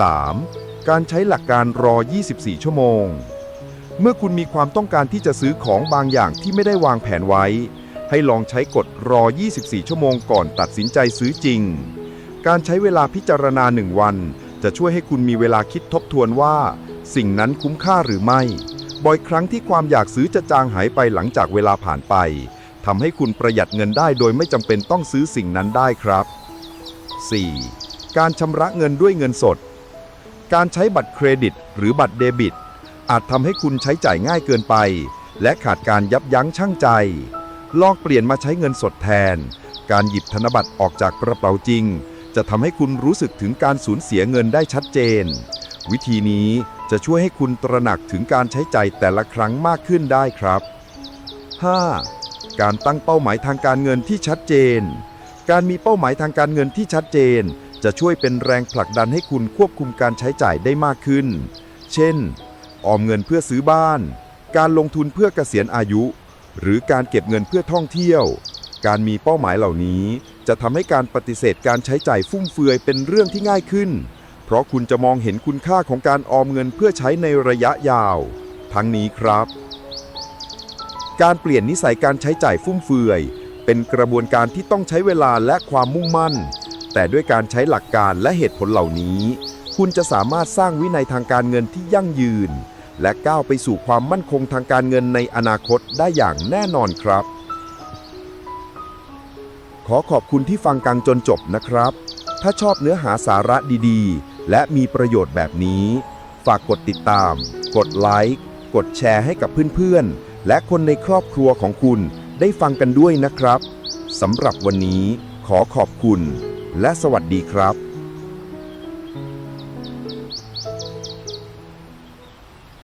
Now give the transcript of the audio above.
3. การใช้หลักการรอ 24 ชั่วโมง เมื่อคุณมีความต้องการที่จะซื้อของบางอย่างที่ไม่ได้วางแผนไว้ ให้ลองใช้กฎรอ 24 ชั่วโมงก่อนตัดสินใจซื้อจริง การใช้เวลาพิจารณาหนึ่งวัน จะช่วยให้คุณมีเวลาคิดทบทวนว่า สิ่งนั้นคุ้มค่าหรือไม่ บ่อยครั้งที่ความอยากซื้อจะจางหายไปหลังจากเวลาผ่านไปทำให้คุณประหยัดเงินได้โดยไม่จำเป็นต้องซื้อสิ่งนั้นได้ครับ 4. การชำระเงินด้วยเงินสด การใช้บัตรเครดิต หรือบัตรเดบิต อาจทำให้คุณใช้จ่ายง่ายเกินไป และขาดการยับยั้งชั่งใจ ลองเปลี่ยนมาใช้เงินสดแทน การหยิบธนบัตรออกจากกระเป๋าจริง จะทำให้คุณรู้สึกถึงการสูญเสียเงินได้ชัดเจน วิธีนี้จะช่วยให้คุณตระหนักถึงการใช้จ่ายแต่ละครั้งมากขึ้นได้ครับ 5. การตั้งเป้าหมายทางการเงินที่ชัดเจน การมีเป้าหมายทางการเงินที่ชัดเจน จะช่วยเป็นแรงผลักดันให้คุณควบคุมการใช้จ่ายได้มากขึ้น เช่น ออมเงินเพื่อซื้อบ้าน การลงทุนเพื่อเกษียณอายุ หรือการเก็บเงินเพื่อท่องเที่ยว การมีเป้าหมายเหล่านี้ จะทำให้การปฏิเสธการใช้จ่ายฟุ่มเฟือยเป็นเรื่องที่ง่ายขึ้น เพราะคุณจะมองเห็นคุณค่าของการออมเงินเพื่อใช้ในระยะยาว ทั้งนี้ครับ การเปลี่ยนนิสัยการใช้จ่ายฟุ่มเฟือย เป็นกระบวนการที่ต้องใช้เวลาและความมุ่งมั่น แต่ด้วยการใช้หลักการและเหตุผลเหล่านี้ คุณจะสามารถสร้างวินัยทางการเงินที่ยั่งยืน และก้าวไปสู่ความมั่นคงทางการเงินในอนาคตได้อย่างแน่นอนครับ ขอขอบคุณที่ฟังกังจนจบนะครับ ถ้าชอบเนื้อหาสาระดีๆ และมีประโยชน์แบบนี้ ฝากกดติดตาม กดไลค์ กดแชร์ให้กับเพื่อนๆ และคนในครอบครัวของคุณได้ฟังกันด้วยนะครับสำหรับวันนี้ขอขอบคุณ และสวัสดีครับ